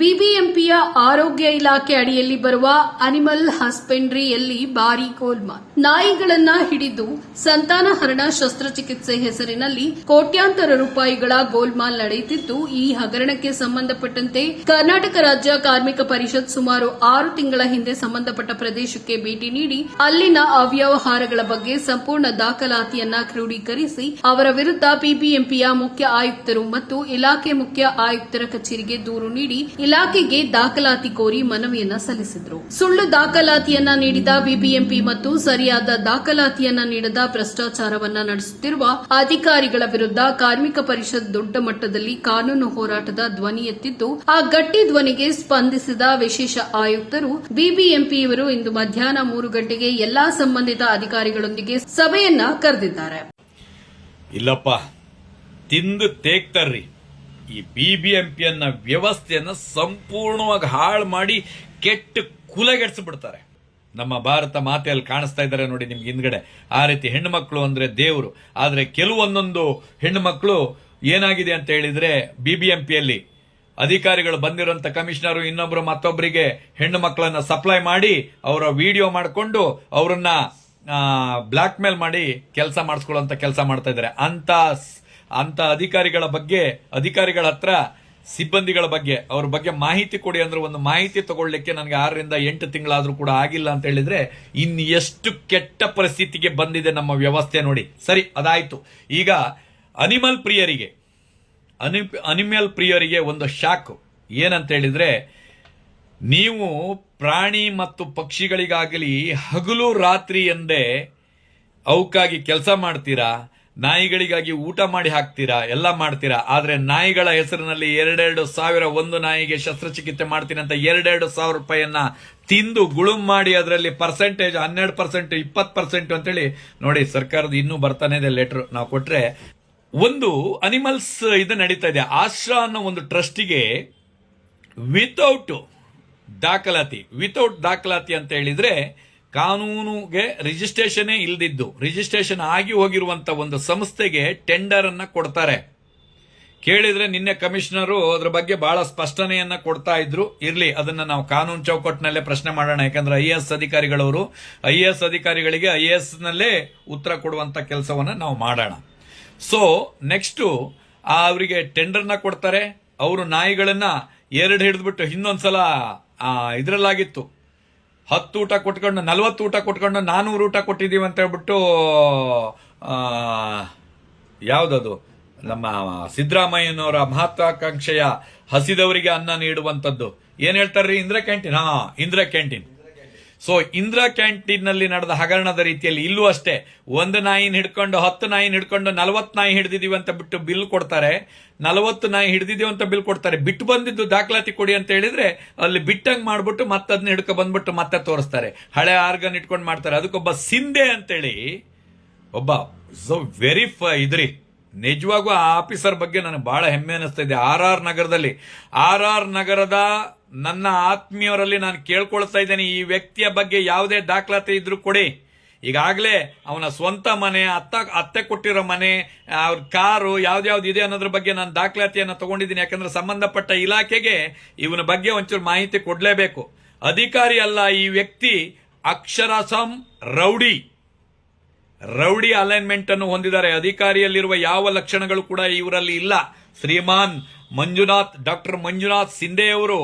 ಬಿಬಿಎಂಪಿಯ ಆರೋಗ್ಯ ಇಲಾಖೆ ಅಡಿಯಲ್ಲಿ ಬರುವ ಅನಿಮಲ್ ಹಸ್ಬೆಂಡ್ರಿಯಲ್ಲಿ ಭಾರಿ ಗೋಲ್ಮಾಲ್ ನಾಯಿಗಳನ್ನ ಹಿಡಿದು ಸಂತಾನಹರಣ ಶಸ್ತ್ರಚಿಕಿತ್ಸೆ ಹೆಸರಿನಲ್ಲಿ ಕೋಟ್ಯಾಂತರ ರೂಪಾಯಿಗಳ ಗೋಲ್ಮಾಲ್ ನಡೆಯುತ್ತಿದ್ದು, ಈ ಹಗರಣಕ್ಕೆ ಸಂಬಂಧಪಟ್ಟಂತೆ ಕರ್ನಾಟಕ ರಾಜ್ಯ ಕಾರ್ಮಿಕ ಪರಿಷತ್ ಸುಮಾರು ಆರು ತಿಂಗಳ ಹಿಂದೆ ಸಂಬಂಧಪಟ್ಟ ಪ್ರದೇಶಕ್ಕೆ ಭೇಟಿ ನೀಡಿ, ಅಲ್ಲಿನ ಅವ್ಯವಹಾರಗಳ ಬಗ್ಗೆ ಸಂಪೂರ್ಣ ದಾಖಲಾತಿಯನ್ನ ಕ್ರೋಢೀಕರಿಸಿ ಅವರ ವಿರುದ್ಧ ಬಿಬಿಎಂಪಿಯ ಮುಖ್ಯ ಆಯುಕ್ತರು ಮತ್ತು ಇಲಾಖೆ ಮುಖ್ಯ ಆಯುಕ್ತರ ಕಚೇರಿಗೆ ದೂರು ನೀಡಿ ಇಲಾಖೆಗೆ ದಾಖಲಾತಿ ಕೋರಿ ಮನವಿಯನ್ನ ಸಲ್ಲಿಸಿದ್ರು. ಸುಳ್ಳು ದಾಖಲಾತಿಯನ್ನ ನೀಡಿದ ಬಿಬಿಎಂಪಿ ಮತ್ತು ಸರಿಯಾದ ದಾಖಲಾತಿಯನ್ನ ನೀಡದ ಭ್ರಷ್ಟಾಚಾರವನ್ನ ನಡೆಸುತ್ತಿರುವ ಅಧಿಕಾರಿಗಳ ವಿರುದ್ಧ ಕಾರ್ಮಿಕ ಪರಿಷತ್ ದೊಡ್ಡ ಮಟ್ಟದಲ್ಲಿ ಕಾನೂನು ಹೋರಾಟದ ಧ್ವನಿ ಎತ್ತಿದ್ದು, ಆ ಗಟ್ಟಿ ಧ್ವನಿಗೆ ಸ್ಪಂದಿಸಿದ ವಿಶೇಷ ಆಯುಕ್ತರು ಬಿಬಿಎಂಪಿಯವರು ಇಂದು ಮಧ್ಯಾಹ್ನ ಮೂರು ಗಂಟೆಗೆ ಎಲ್ಲಾ ಸಂಬಂಧಿತ ಅಧಿಕಾರಿಗಳೊಂದಿಗೆ ಸಭೆಯನ್ನ ಕರೆದಿದ್ದಾರೆ. ಇಲ್ಲಪ್ಪ, ತಿಂದು ತೇಗ್ತಾರ್ರಿ. ಈ ಬಿ ಬಿ ಎಂ ಪಿ ಅನ್ನ ವ್ಯವಸ್ಥೆಯನ್ನ ಸಂಪೂರ್ಣವಾಗಿ ಹಾಳು ಮಾಡಿ ಕೆಟ್ಟು ಕುಲಗೆಡಿಸ್ಬಿಡ್ತಾರೆ. ನಮ್ಮ ಭಾರತ ಮಾತೆಯಲ್ಲಿ ಕಾಣಿಸ್ತಾ ಇದ್ದಾರೆ ನೋಡಿ ನಿಮ್ಗೆ ಹಿಂದ್ಗಡೆ. ಆ ರೀತಿ ಹೆಣ್ಣುಮಕ್ಕಳು ಅಂದ್ರೆ ದೇವರು. ಆದ್ರೆ ಕೆಲವೊಂದೊಂದು ಹೆಣ್ಣುಮಕ್ಕಳು ಏನಾಗಿದೆ ಅಂತ ಹೇಳಿದ್ರೆ ಬಿ ಬಿ ಎಂ ಪಿಯಲ್ಲಿ ಅಧಿಕಾರಿಗಳು ಬಂದಿರುವಂತ ಕಮಿಷನರು ಇನ್ನೊಬ್ಬರು ಮತ್ತೊಬ್ಬರಿಗೆ ಹೆಣ್ಣು ಮಕ್ಕಳನ್ನ ಸಪ್ಲೈ ಮಾಡಿ ಅವರ ವಿಡಿಯೋ ಮಾಡಿಕೊಂಡು ಅವರನ್ನ ಬ್ಲ್ಯಾಕ್ ಮೇಲ್ ಮಾಡಿ ಕೆಲಸ ಮಾಡಿಸ್ಕೊಳ್ಳುವಂತ ಕೆಲಸ ಮಾಡ್ತಾ ಇದ್ದಾರೆ. ಅಂತ ಅಂತ ಅಧಿಕಾರಿಗಳ ಬಗ್ಗೆ, ಅಧಿಕಾರಿಗಳ ಹತ್ರ, ಸಿಬ್ಬಂದಿಗಳ ಬಗ್ಗೆ, ಅವ್ರ ಬಗ್ಗೆ ಮಾಹಿತಿ ಕೊಡಿ ಅಂದ್ರೆ ಒಂದು ಮಾಹಿತಿ ತಗೊಳ್ಳಿಕ್ಕೆ ನನಗೆ ಆರರಿಂದ ಎಂಟು ತಿಂಗಳಾದ್ರೂ ಕೂಡ ಆಗಿಲ್ಲ ಅಂತ ಹೇಳಿದ್ರೆ ಇನ್ ಎಷ್ಟು ಕೆಟ್ಟ ಪರಿಸ್ಥಿತಿಗೆ ಬಂದಿದೆ ನಮ್ಮ ವ್ಯವಸ್ಥೆ ನೋಡಿ. ಸರಿ, ಅದಾಯ್ತು. ಈಗ ಅನಿಮಲ್ ಪ್ರಿಯರಿಗೆ, ಅನಿ, ಅನಿಮಲ್ ಪ್ರಿಯರಿಗೆ ಒಂದು ಶಾಕ್. ಏನಂತ ಹೇಳಿದ್ರೆ, ನೀವು ಪ್ರಾಣಿ ಮತ್ತು ಪಕ್ಷಿಗಳಿಗಾಗಲಿ ಹಗಲು ರಾತ್ರಿ ಎಂದೇ ಅವಕ್ಕಾಗಿ ಕೆಲಸ ಮಾಡ್ತೀರಾ? ನಾಯಿಗಳಿಗಾಗಿ ಊಟ ಮಾಡಿ ಹಾಕ್ತೀರಾ? ಎಲ್ಲ ಮಾಡ್ತೀರಾ? ಆದ್ರೆ ನಾಯಿಗಳ ಹೆಸರಿನಲ್ಲಿ ಎರಡೆರಡು ಸಾವಿರ ಒಂದು ನಾಯಿಗೆ ಶಸ್ತ್ರಚಿಕಿತ್ಸೆ ಮಾಡ್ತೀನಿ ಅಂತ ಎರಡೆರಡು ಸಾವಿರ ರೂಪಾಯಿಯನ್ನ ತಿಂದು ಗುಳುಂ ಮಾಡಿ ಅದರಲ್ಲಿ ಪರ್ಸೆಂಟೇಜ್ ಹನ್ನೆರಡು ಪರ್ಸೆಂಟ್ ಇಪ್ಪತ್ತು ಪರ್ಸೆಂಟ್ ಅಂತೇಳಿ ನೋಡಿ ಸರ್ಕಾರದ ಇನ್ನೂ ಬರ್ತಾನೆ ಇದೆ ಲೆಟರ್ ನಾವು ಕೊಟ್ರೆ. ಒಂದು ಅನಿಮಲ್ಸ್ ಇದು ನಡೀತಾ ಇದೆ. ಆಶ್ರಾ ಅನ್ನೋ ಒಂದು ಟ್ರಸ್ಟಿಗೆ ವಿತೌಟ್ ದಾಖಲಾತಿ ವಿತೌಟ್ ದಾಖಲಾತಿ ಅಂತ ಹೇಳಿದ್ರೆ ಕಾನೂನುಗೆ ರಿಜಿಸ್ಟ್ರೇಷನೇ ಇಲ್ದಿದ್ದು. ರಿಜಿಸ್ಟ್ರೇಷನ್ ಆಗಿ ಹೋಗಿರುವಂತ ಒಂದು ಸಂಸ್ಥೆಗೆ ಟೆಂಡರ್ ಅನ್ನ ಕೊಡ್ತಾರೆ. ಕೇಳಿದ್ರೆ ನಿನ್ನೆ ಕಮಿಷನರು ಅದ್ರ ಬಗ್ಗೆ ಬಹಳ ಸ್ಪಷ್ಟನೆಯನ್ನ ಕೊಡ್ತಾ ಇದ್ರು. ಇರ್ಲಿ, ಅದನ್ನ ನಾವು ಕಾನೂನು ಚೌಕಟ್ಟಿನಲ್ಲೇ ಪ್ರಶ್ನೆ ಮಾಡೋಣ. ಯಾಕಂದ್ರೆ ಐ ಎಸ್ ಅಧಿಕಾರಿಗಳವರು ಐ ಎಸ್ ಅಧಿಕಾರಿಗಳಿಗೆ ಐ ಎಸ್ ನಲ್ಲೇ ಉತ್ತರ ಕೊಡುವಂತ ಕೆಲಸವನ್ನ ನಾವು ಮಾಡೋಣ. ಸೊ ನೆಕ್ಸ್ಟ್ ಅವರಿಗೆ ಟೆಂಡರ್ನ ಕೊಡ್ತಾರೆ. ಅವರು ನಾಯಿಗಳನ್ನ ಎರಡು ಹಿಡಿದ್ಬಿಟ್ಟು ಇನ್ನೊಂದ್ಸಲ ಇದರಲ್ಲಾಗಿತ್ತು. ಹತ್ತು ಊಟ ಕೊಟ್ಕೊಂಡು ನಲ್ವತ್ತು ಊಟ ಕೊಟ್ಕೊಂಡು ನಾನೂರು ಊಟ ಕೊಟ್ಟಿದ್ದೀವಿ ಅಂತ ಹೇಳ್ಬಿಟ್ಟು ಯಾವುದದು? ನಮ್ಮ ಸಿದ್ದರಾಮಯ್ಯನವರ ಮಹತ್ವಾಕಾಂಕ್ಷೆಯ ಹಸಿದವರಿಗೆ ಅನ್ನ ನೀಡುವಂಥದ್ದು. ಏನು ಹೇಳ್ತಾರ್ರಿ? ಇಂದ್ರ ಕ್ಯಾಂಟೀನ್. ಹಾ, ಇಂದ್ರ ಕ್ಯಾಂಟೀನ್. ಸೊ ಇಂದಿರಾ ಕ್ಯಾಂಟೀನ್ನಲ್ಲಿ ನಡೆದ ಹಗರಣದ ರೀತಿಯಲ್ಲಿ ಇಲ್ಲೂ ಅಷ್ಟೇ, ಒಂದು ನಾಯಿನ ಹಿಡ್ಕೊಂಡು ಹತ್ತು ನಾಯಿನ ಹಿಡ್ಕೊಂಡು ನಲವತ್ತು ನಾಯಿ ಹಿಡಿದಿದೀವಿ ಅಂತ ಬಿಟ್ಟು ಬಿಲ್ ಕೊಡ್ತಾರೆ. ನಲವತ್ತು ನಾಯಿ ಹಿಡಿದಿದೀವಿ ಅಂತ ಬಿಲ್ ಕೊಡ್ತಾರೆ. ಬಿಟ್ಟು ಬಂದಿದ್ದು ದಾಖಲಾತಿ ಕೊಡಿ ಅಂತ ಹೇಳಿದ್ರೆ ಅಲ್ಲಿ ಬಿಟ್ಟಂಗ್ ಮಾಡ್ಬಿಟ್ಟು ಮತ್ತದನ್ನ ಹಿಡ್ಕೊ ಬಂದ್ಬಿಟ್ಟು ಮತ್ತೆ ತೋರಿಸ್ತಾರೆ. ಹಳೆ ಆರ್ಗನ್ ಇಟ್ಕೊಂಡು ಮಾಡ್ತಾರೆ. ಅದಕ್ಕೊಬ್ಬ ಸಿಂಧೆ ಅಂತೇಳಿ ಒಬ್ಬ ಸೊ ವೆರಿ ಫ ಇದ್ರಿ ನಿಜವಾಗೂ ಆ ಆಫೀಸರ್ ಬಗ್ಗೆ ನನಗೆ ಬಹಳ ಹೆಮ್ಮೆ ಅನಿಸ್ತಾ ಇದೆ. ಆರ್ ಆರ್ ನಗರದಲ್ಲಿ, ಆರ್ ಆರ್ ನಗರದ ನನ್ನ ಆತ್ಮೀಯರಲ್ಲಿ ನಾನು ಕೇಳ್ಕೊಳ್ತಾ ಇದ್ದೇನೆ, ಈ ವ್ಯಕ್ತಿಯ ಬಗ್ಗೆ ಯಾವುದೇ ದಾಖಲಾತಿ ಇದ್ರೂ ಕೊಡಿ. ಈಗಾಗಲೇ ಅವನ ಸ್ವಂತ ಮನೆ, ಅತ್ತ, ಅತ್ತೆ ಕೊಟ್ಟಿರೋ ಮನೆ, ಅವ್ರ ಕಾರು ಯಾವ್ದ್ಯಾವ್ದು ಇದೆ ಅನ್ನೋದ್ರ ಬಗ್ಗೆ ನಾನು ದಾಖಲಾತಿಯನ್ನು ತಗೊಂಡಿದ್ದೀನಿ. ಯಾಕಂದ್ರೆ ಸಂಬಂಧಪಟ್ಟ ಇಲಾಖೆಗೆ ಇವನ ಬಗ್ಗೆ ಒಂಚೂರು ಮಾಹಿತಿ ಕೊಡಲೇಬೇಕು. ಅಧಿಕಾರಿ ಅಲ್ಲ ಈ ವ್ಯಕ್ತಿ ಅಕ್ಷರಸಂ ರೌಡಿ. ರೌಡಿ ಅಲೈನ್ಮೆಂಟ್ ಅನ್ನು ಹೊಂದಿದ್ದಾರೆ. ಅಧಿಕಾರಿಯಲ್ಲಿರುವ ಯಾವ ಲಕ್ಷಣಗಳು ಕೂಡ ಇವರಲ್ಲಿ ಇಲ್ಲ. ಶ್ರೀಮಾನ್ ಮಂಜುನಾಥ್, ಡಾಕ್ಟರ್ ಮಂಜುನಾಥ್ ಸಿಂಧೆ ಅವರು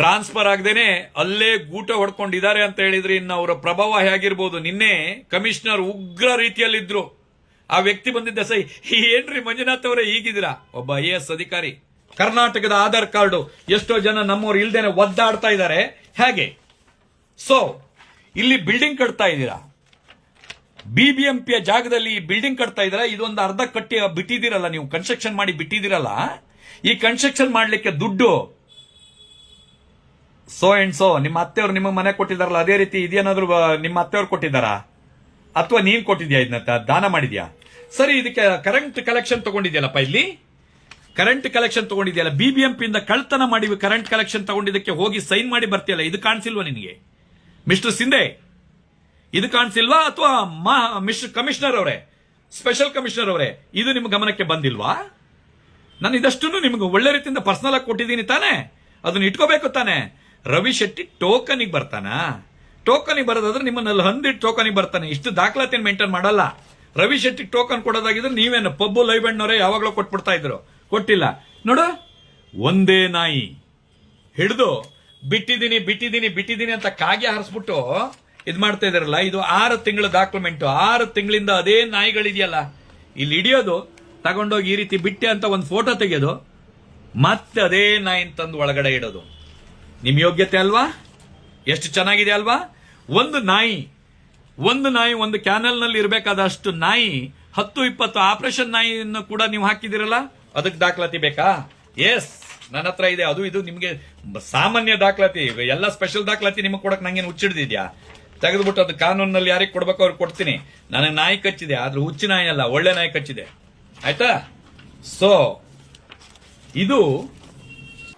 ಟ್ರಾನ್ಸ್ಫರ್ ಆಗದೇನೆ ಅಲ್ಲೇ ಗೂಟ ಹೊಡ್ಕೊಂಡಿದ್ದಾರೆ ಅಂತ ಹೇಳಿದ್ರೆ ಇನ್ನು ಅವರ ಪ್ರಭಾವ ಹೇಗಿರ್ಬೋದು? ನಿನ್ನೆ ಕಮಿಷನರ್ ಉಗ್ರ ರೀತಿಯಲ್ಲಿದ್ರು. ಆ ವ್ಯಕ್ತಿ ಬಂದಿದ್ದ ಸೈ, ಏನ್ರಿ ಮಂಜುನಾಥ್ ಅವರೇ ಹೀಗಿದ್ದೀರಾ ಒಬ್ಬ ಐ ಎಸ್ ಅಧಿಕಾರಿ. ಕರ್ನಾಟಕದ ಆಧಾರ್ ಕಾರ್ಡು ಎಷ್ಟೋ ಜನ ನಮ್ಮವ್ರು ಇಲ್ದೇನೆ ಒದ್ದಾಡ್ತಾ ಇದ್ದಾರೆ. ಹೇಗೆ? ಸೊ ಇಲ್ಲಿ ಬಿಲ್ಡಿಂಗ್ ಕಟ್ತಾ ಇದ್ದೀರಾ? ಬಿಬಿಎಂಪಿಯ ಜಾಗದಲ್ಲಿ ಬಿಲ್ಡಿಂಗ್ ಕಟ್ತಾ ಇದ್ದೀರಾ? ಇದೊಂದು ಅರ್ಧ ಕಟ್ಟಿ ಬಿಟ್ಟಿದ್ದೀರಲ್ಲ ನೀವು? ಕನ್ಸ್ಟ್ರಕ್ಷನ್ ಮಾಡಿ ಬಿಟ್ಟಿದ್ದೀರಲ್ಲ? ಈ ಕನ್ಸ್ಟ್ರಕ್ಷನ್ ಮಾಡಲಿಕ್ಕೆ ದುಡ್ಡು ಸೋ ಅಂಡ್ ಸೋ ನಿಮ್ಮ ಅತ್ತೆಯವ್ರು ನಿಮ್ಮ ಮನೆ ಕೊಟ್ಟಿದ್ದಾರಲ್ಲ, ಅದೇ ರೀತಿ ಇದೇನಾದ್ರೂ ನಿಮ್ಮ ಅತ್ತೆಯವ್ರು ಕೊಟ್ಟಿದ್ದಾರಾ? ಅಥವಾ ನೀನ್ ಕೊಟ್ಟಿದ್ಯಾ ಇದನ್ನ ದಾನ ಮಾಡಿದ್ಯಾ? ಸರಿ, ಇದಕ್ಕೆ ಕರೆಂಟ್ ಕಲೆಕ್ಷನ್ ತಗೊಂಡಿದ್ಯಲ್ಲಪ್ಪ ಇಲ್ಲಿ? ಕರೆಂಟ್ ಕಲೆಕ್ಷನ್ ತಗೊಂಡಿದ್ಯಲ್ಲ ಬಿಬಿಎಂಪಿ ಇಂದ ಕಳ್ತನ ಮಾಡಿ ಕರೆಂಟ್ ಕಲೆಕ್ಷನ್ ತಗೊಂಡಿದ್ದಕ್ಕೆ ಹೋಗಿ ಸೈನ್ ಮಾಡಿ ಬರ್ತೀಯಲ್ಲ, ಇದು ಕಾಣಿಸಿಲ್ವಾ ನಿನಗೆ? ಮಿಸ್ಟರ್ ಸಿಂಧೆ ಇದು ಕಾಣಿಸಿಲ್ವಾ ಅಥವಾ ಮಿಸ್ಟರ್ ಕಮಿಷನರ್ ಅವರೇ? ಸ್ಪೆಷಲ್ ಕಮಿಷನರ್ ಅವರೇ, ಇದು ನಿಮ್ಮ ಗಮನಕ್ಕೆ ಬಂದಿಲ್ವಾ? ನಾನು ಇದಷ್ಟು ನಿಮ್ಗೆ ಒಳ್ಳೆ ರೀತಿಯಿಂದ ಪರ್ಸನಲ್ ಆಗಿ ಕೊಟ್ಟಿದ್ದೀನಿ ತಾನೇ. ಅದನ್ನ ಇಟ್ಕೋಬೇಕು ತಾನೇ. ರವಿ ಶೆಟ್ಟಿ ಟೋಕನಿಗೆ ಬರ್ತಾನಾ? ಟೋಕನಿಗೆ ಬರೋದಾದ್ರೆ ನಿಮ್ಮನ್ನಲ್ಲಿ ಹಂದಿಟ್ಟು ಟೋಕನಿಗೆ ಬರ್ತಾನೆ. ಇಷ್ಟು ದಾಖಲಾತಿನ ಮೇಂಟೈನ್ ಮಾಡಲ್ಲ. ರವಿ ಶೆಟ್ಟಿ ಟೋಕನ್ ಕೊಡೋದಾಗಿದ್ರೆ ನೀವೇನು ಪಬ್ಬು ಲೈವ್ ಯಾವಾಗಲೂ ಕೊಟ್ಬಿಡ್ತಾ ಇದ್ರು. ಕೊಟ್ಟಿಲ್ಲ. ನೋಡು, ಒಂದೇ ನಾಯಿ. ಹಿಡಿದು, ಬಿಟ್ಟಿದ್ದೀನಿ ಬಿಟ್ಟಿದ್ದೀನಿ ಬಿಟ್ಟಿದ್ದೀನಿ ಅಂತ ಕಾಗೆ ಹರಿಸ್ಬಿಟ್ಟು ಇದು ಮಾಡ್ತಾ ಇದಾರಲ್ಲ ಇದು ಆರು ತಿಂಗಳ ಡಾಕ್ಯುಮೆಂಟ್ ಆರು ತಿಂಗಳಿಂದ ಅದೇ ನಾಯಿಗಳಿದೆಯಲ್ಲ. ಇಲ್ಲಿ ಹಿಡಿಯೋದು, ತಗೊಂಡೋಗಿ ಈ ರೀತಿ ಬಿಟ್ಟೆ ಅಂತ ಒಂದು ಫೋಟೋ ತೆಗೆಯೋದು ಮತ್ತೆ ಅದೇ ನಾಯಿ ತಂದು ಒಳಗಡೆ ಇಡೋದು. ನಿಮ್ ಯೋಗ್ಯತೆ ಅಲ್ವಾ? ಎಷ್ಟು ಚೆನ್ನಾಗಿದೆ ಅಲ್ವಾ? ಒಂದು ನಾಯಿ ಒಂದು ನಾಯಿ ಒಂದು ಕ್ಯಾನಲ್ನಲ್ಲಿ ಇರಬೇಕಾದಷ್ಟು ನಾಯಿ, ಹತ್ತು ಇಪ್ಪತ್ತು ಆಪರೇಷನ್ ನಾಯಿಯನ್ನು ಕೂಡ ನೀವು ಹಾಕಿದಿರಲ್ಲ ಅದಕ್ಕೆ ದಾಖಲಾತಿ ಬೇಕಾ? ಎಸ್ ನನ್ನ ಹತ್ರ ಇದೆ. ಅದು ಇದು ನಿಮಗೆ ಸಾಮಾನ್ಯ ದಾಖಲಾತಿ. ಎಲ್ಲ ಸ್ಪೆಷಲ್ ದಾಖಲಾತಿ ನಿಮಗೆ ಕೊಡಕ್ ನಂಗೇನು ಹುಚ್ಚಿಡ್ದಿದ್ಯಾ? ತೆಗೆದುಬಿಟ್ಟು ಅದು ಕಾನೂನಲ್ಲಿ ಯಾರಿಗೆ ಕೊಡ್ಬೇಕು ಅವ್ರಿಗೆ ಕೊಡ್ತೀನಿ. ನನಗೆ ನಾಯಿ ಕಚ್ಚಿದೆ, ಆದ್ರೆ ಹುಚ್ಚು ನಾಯಿ ಅಲ್ಲ, ಒಳ್ಳೆ ನಾಯಿ ಕಚ್ಚಿದೆ. ಆಯ್ತಾ? ಸೊ ಇದು